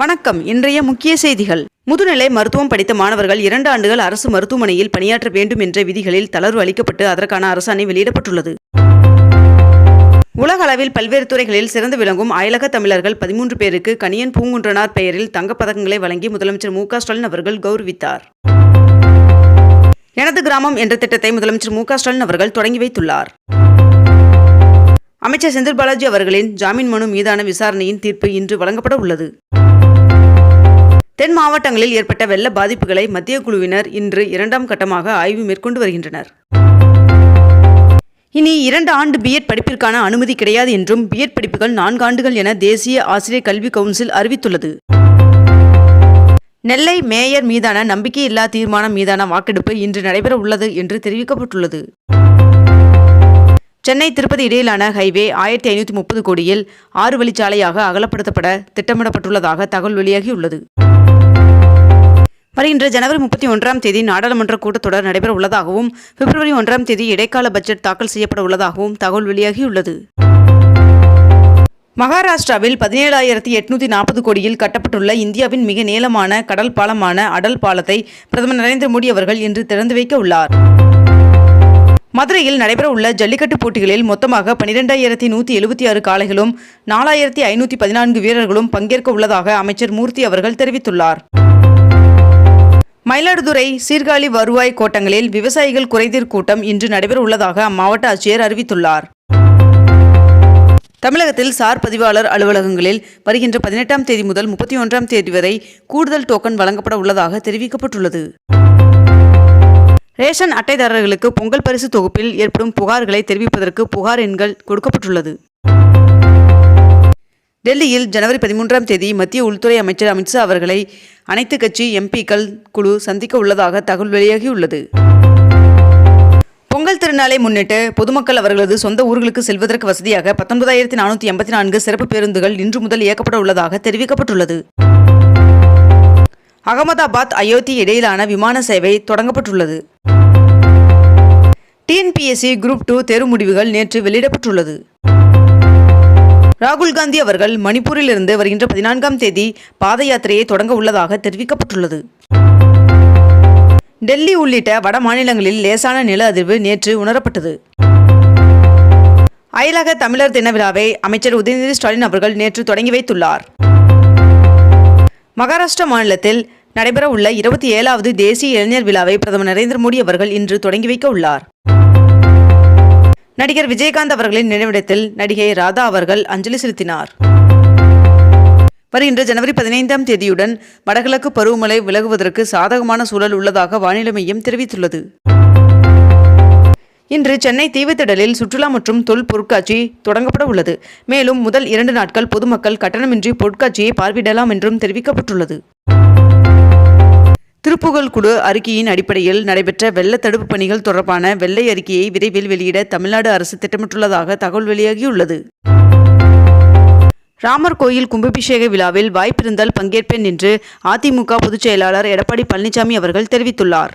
வணக்கம். இன்றைய முக்கிய செய்திகள். முதுநிலை மருத்துவம் படித்த மாணவர்கள் இரண்டு ஆண்டுகள் அரசு மருத்துவமனையில் பணியாற்ற வேண்டும் என்ற விதிகளில் தளர்வு அளிக்கப்பட்டு அதற்கான அரசாணை வெளியிடப்பட்டுள்ளது. உலக அளவில் பல்வேறு துறைகளில் சிறந்து விளங்கும் அயலக தமிழர்கள் பதிமூன்று பேருக்கு கணியன் பூங்குன்றனார் பெயரில் தங்கப்பதக்கங்களை வழங்கி முதலமைச்சர் மு ஸ்டாலின் அவர்கள் கௌரவித்தார். எனது கிராமம் என்ற திட்டத்தை முதலமைச்சர் மு ஸ்டாலின் அவர்கள் தொடங்கி வைத்துள்ளார். அமைச்சர் செந்தில் பாலாஜி அவர்களின் ஜாமீன் மனு மீதான விசாரணையின் தீர்ப்பு இன்று வழங்கப்பட உள்ளது. தென் மாவட்டங்களில் ஏற்பட்ட வெள்ள பாதிப்புகளை மத்திய குழுவினர் இன்று இரண்டாம் கட்டமாக ஆய்வு மேற்கொண்டு வருகின்றனர். இனி இரண்டு ஆண்டு பிஎட் படிப்பிற்கான அனுமதி கிடையாது என்றும் பிஎட் படிப்புகள் நான்கு ஆண்டுகள் என தேசிய ஆசிரியர் கல்வி கவுன்சில் அறிவித்துள்ளது. நெல்லை மேயர் மீதான நம்பிக்கையில்லா தீர்மானம் மீதான வாக்கெடுப்பு இன்று நடைபெற உள்ளது என்று தெரிவிக்கப்பட்டுள்ளது. சென்னை திருப்பதி இடையிலான ஹைவே ஆயிரத்தி ஐநூற்றி முப்பது கோடியில் ஆறு வழிச்சாலையாக அகலப்படுத்தப்பட திட்டமிடப்பட்டுள்ளதாக தகவல் வெளியாகியுள்ளது. வருகின்ற ஜனவரி முப்பத்தி ஒன்றாம் தேதி நாடாளுமன்ற கூட்டத்தொடர் நடைபெற உள்ளதாகவும் பிப்ரவரி ஒன்றாம் தேதி இடைக்கால பட்ஜெட் தாக்கல் செய்யப்பட உள்ளதாகவும் தகவல் வெளியாகியுள்ளது. மகாராஷ்டிராவில் பதினேழாயிரத்தி எட்நூத்தி நாற்பது கோடியில் கட்டப்பட்டுள்ள இந்தியாவின் மிக நீளமான கடல் பாலமான அடல் பாலத்தை பிரதமர் நரேந்திர மோடி அவர்கள் இன்று திறந்து வைக்க உள்ளார். மதுரையில் நடைபெற உள்ள ஜல்லிக்கட்டு போட்டிகளில் மொத்தமாக பனிரெண்டாயிரத்தி நூற்றி எழுபத்தி ஆறு காளைகளும் நாலாயிரத்தி ஐநூற்றி பதினான்கு வீரர்களும் பங்கேற்க உள்ளதாக அமைச்சர் மூர்த்தி அவர்கள் தெரிவித்துள்ளார். மயிலாடுதுறை சீர்காழி வருவாய் கோட்டங்களில் விவசாயிகள் குறைதீர் கூட்டம் இன்று நடைபெற உள்ளதாக அம்மாவட்ட ஆட்சியர் அறிவித்துள்ளார். தமிழகத்தில் சார் பதிவாளர் அலுவலகங்களில் வருகின்ற பதினெட்டாம் தேதி முதல் முப்பத்தி ஒன்றாம் தேதி வரை கூடுதல் டோக்கன் வழங்கப்பட உள்ளதாக தெரிவிக்கப்பட்டுள்ளது. ரேஷன் அட்டைதாரர்களுக்கு பொங்கல் பரிசு தொகுப்பில் ஏற்படும் புகார்களை தெரிவிப்பதற்கு புகார் எண்கள் கொடுக்கப்பட்டுள்ளது. டெல்லியில் ஜனவரி பதிமூன்றாம் தேதி மத்திய உள்துறை அமைச்சர் அமித்ஷா அவர்களை அனைத்து கட்சி எம்பிக்கள் குழு சந்திக்க உள்ளதாக தகவல் வெளியாகியுள்ளது. பொங்கல் திருநாளை முன்னிட்டு பொதுமக்கள் அவர்களது சொந்த ஊர்களுக்கு செல்வதற்கு வசதியாக பத்தொன்பதாயிரத்தி நானூற்றி எண்பத்தி நான்கு சிறப்பு பேருந்துகள் இன்று முதல் இயக்கப்பட உள்ளதாக தெரிவிக்கப்பட்டுள்ளது. அகமதாபாத் அயோத்தி இடையிலான விமான சேவை தொடங்கப்பட்டுள்ளது. டிஎன்பிஎஸ்சி குரூப் டூ தேர்வு முடிவுகள் நேற்று வெளியிடப்பட்டுள்ளது. ராகுல் காந்தி அவர்கள் மணிப்பூரிலிருந்து வருகின்ற பதினான்காம் தேதி பாத யாத்திரையை தொடங்க உள்ளதாக தெரிவிக்கப்பட்டுள்ளது. டெல்லி உள்ளிட்ட வட மாநிலங்களில் லேசான நில அதிர்வு நேற்று உணரப்பட்டது. அயலக தமிழர் தின விழாவை அமைச்சர் உதயநிதி ஸ்டாலின் அவர்கள் நேற்று தொடங்கி வைத்துள்ளார். மகாராஷ்டிரா மாநிலத்தில் நடைபெறவுள்ள இருபத்தி ஏழாவது தேசிய இளைஞர் விழாவை பிரதமர் நரேந்திர மோடி அவர்கள் இன்று தொடங்கி வைக்க உள்ளார். நடிகர் விஜயகாந்த் அவர்களின் நினைவிடத்தில் நடிகை ராதா அவர்கள் அஞ்சலி செலுத்தினார். வருகின்ற ஜனவரி பதினைந்தாம் தேதியுடன் வடகிழக்கு பருவமழை விலகுவதற்கு சாதகமான சூழல் உள்ளதாக வானிலை மையம் தெரிவித்துள்ளது. இன்று சென்னை தீவுத்திடலில் சுற்றுலா மற்றும் தொல் பொருட்காட்சி தொடங்கப்பட உள்ளது. மேலும் முதல் இரண்டு நாட்கள் பொதுமக்கள் கட்டணமின்றி பொருட்காட்சியை பார்வையிடலாம் என்றும் தெரிவிக்கப்பட்டுள்ளது. திருப்புகழ் குழு அறிக்கையின் அடிப்படையில் நடைபெற்ற வெள்ள தடுப்பு பணிகள் தொடர்பான வெள்ளை அறிக்கையை விரைவில் வெளியிட தமிழ்நாடு அரசு திட்டமிட்டுள்ளதாக தகவல் வெளியாகியுள்ளது. ராமர் கோயில் கும்பாபிஷேக விழாவில் வாய்ப்பிருந்தால் பங்கேற்பேன் என்று அதிமுக பொதுச் செயலாளர் எடப்பாடி பழனிசாமி அவர்கள் தெரிவித்துள்ளார்.